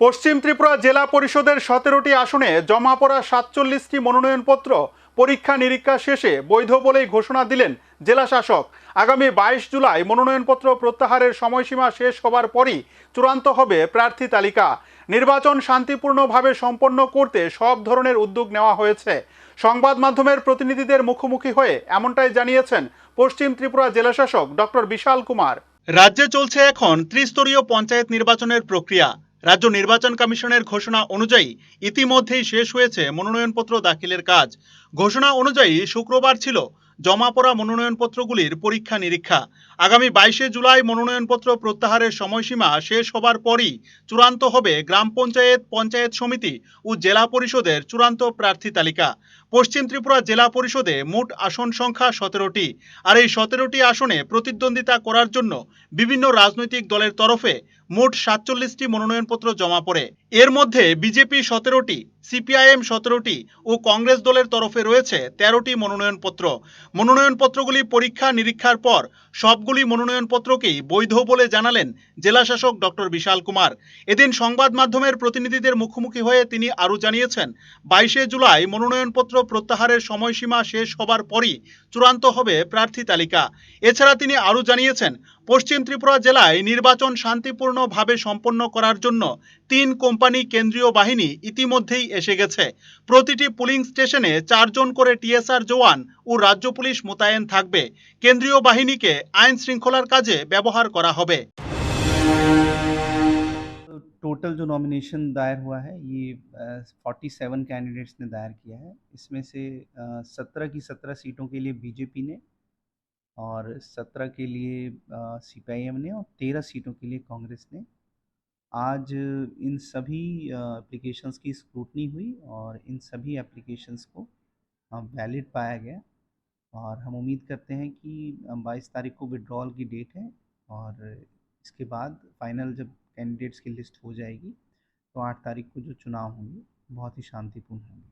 পশ্চিম ত্রিপুরা জেলা পরিষদের সতেরোটি আসনে জমা পড়া সাতচল্লিশটি মনোনয়নপত্র পরীক্ষা নিরীক্ষা শেষে বৈধ বলেই ঘোষণা দিলেন জেলা শাসক। আগামী বাইশ জুলাই মনোনয়নপত্র প্রত্যাহারের সময়সীমা শেষ হবার পরই চূড়ান্ত হবে প্রার্থী তালিকা। নির্বাচন শান্তিপূর্ণভাবে সম্পন্ন করতে সব ধরনের উদ্যোগ নেওয়া হয়েছে। সংবাদ মাধ্যমের প্রতিনিধিদের মুখোমুখি হয়ে এমনটাই জানিয়েছেন পশ্চিম ত্রিপুরা জেলাশাসক ডক্টর বিশাল কুমার। রাজ্যে চলছে এখন ত্রিস্তরীয় পঞ্চায়েত নির্বাচনের প্রক্রিয়া। রাজ্য নির্বাচন কমিশনের ঘোষণা অনুযায়ী ইতিমধ্যেই শেষ হয়েছে মনোনয়নপত্র দাখিলের কাজ। ঘোষণা অনুযায়ী শুক্রবার ছিল জমা পড়া মনোনয়নপত্রগুলির পরীক্ষা নিরীক্ষা আগামী বাইশে জুলাই মনোনয়নপত্র প্রত্যাহারের সময়সীমা শেষ হবার পরই চূড়ান্ত হবে গ্রাম পঞ্চায়েত পঞ্চায়েত সমিতি ও জেলা পরিষদের চূড়ান্ত প্রার্থী তালিকা। পশ্চিম ত্রিপুরা জেলা পরিষদে মোট আসন সংখ্যা সতেরোটি। আর এই সতেরোটি আসনে প্রতিদ্বন্দ্বিতা করার জন্য বিভিন্ন রাজনৈতিক দলের তরফে মোট সাতচল্লিশটি মনোনয়নপত্র জমা পড়ে। এর মধ্যে বিজেপি সতেরোটি, সিপিআইএম সতেরোটি ও কংগ্রেস দলের তরফে রয়েছে তেরোটি মনোনয়নপত্র। মনোনয়নপত্রগুলি পরীক্ষা নিরীক্ষার পর সবগুলি মনোনয়নপত্রকেই বৈধ বলে জানালেন জেলাশাসক ডক্টর বিশাল কুমার। এদিন সংবাদ মাধ্যমের প্রতিনিধিদের মুখোমুখি হয়ে তিনি আরও জানিয়েছেন, বাইশে জুলাই মনোনয়নপত্র প্রত্যাহারের সময়সীমা শেষ হবার পরই চূড়ান্ত হবে প্রার্থী তালিকা। এছাড়া তিনি আরও জানিয়েছেন পশ্চিম ত্রিপুরা জেলায় নির্বাচন শান্তিপূর্ণভাবে সম্পন্ন করার জন্য তিন কোম্পানি কেন্দ্রীয় বাহিনী ইতিমধ্যেই এসে গেছে প্রতিটি পুলিং স্টেশনে চারজন করে টিএসআর জওয়ান ও রাজ্য পুলিশ মোতায়েন থাকবে কেন্দ্রীয় বাহিনীকে আইন শৃঙ্খলার কাজে ব্যবহার করা হবে टोटल जो नॉमिनेशन दायर हुआ है ये फोर्टी सेवन कैंडिडेट्स ने दायर किया है इसमें से सत्रह की सत्रह सीटों के लिए बीजेपी ने और सत्रह के लिए सीपीआईएम ने और तेरह सीटों के लिए कांग्रेस ने। आज इन सभी एप्लीकेशंस की स्क्रूटनी हुई और इन सभी एप्लीकेशंस को वैलिड पाया गया। और हम उम्मीद करते हैं कि बाईस तारीख को विड्रॉल की डेट है और इसके बाद फाइनल जब कैंडिडेट्स की लिस्ट हो जाएगी तो आठ तारीख को जो चुनाव होंगे, बहुत ही शांतिपूर्ण होंगे।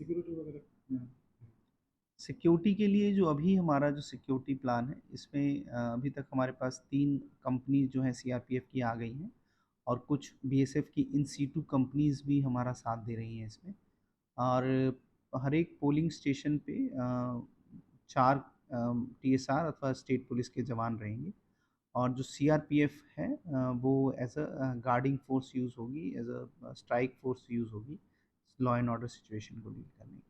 सिक्योरिटी वगैरह सिक्योरिटी के लिए जो अभी हमारा जो सिक्योरिटी प्लान है, इसमें अभी तक हमारे पास तीन कंपनीज़ जो हैं सीआरपीएफ की आ गई हैं और कुछ बीएसएफ की इन सीटू कंपनीज़ भी हमारा साथ दे रही हैं इसमें। और हर एक पोलिंग स्टेशन पे चार टीएसआर अथवा स्टेट पुलिस के जवान रहेंगे और जो सीआरपीएफ है वो as a guarding force use होगी as a strike force use होगी लॉ एंड ऑर्डर सिचुएशन को डील करने की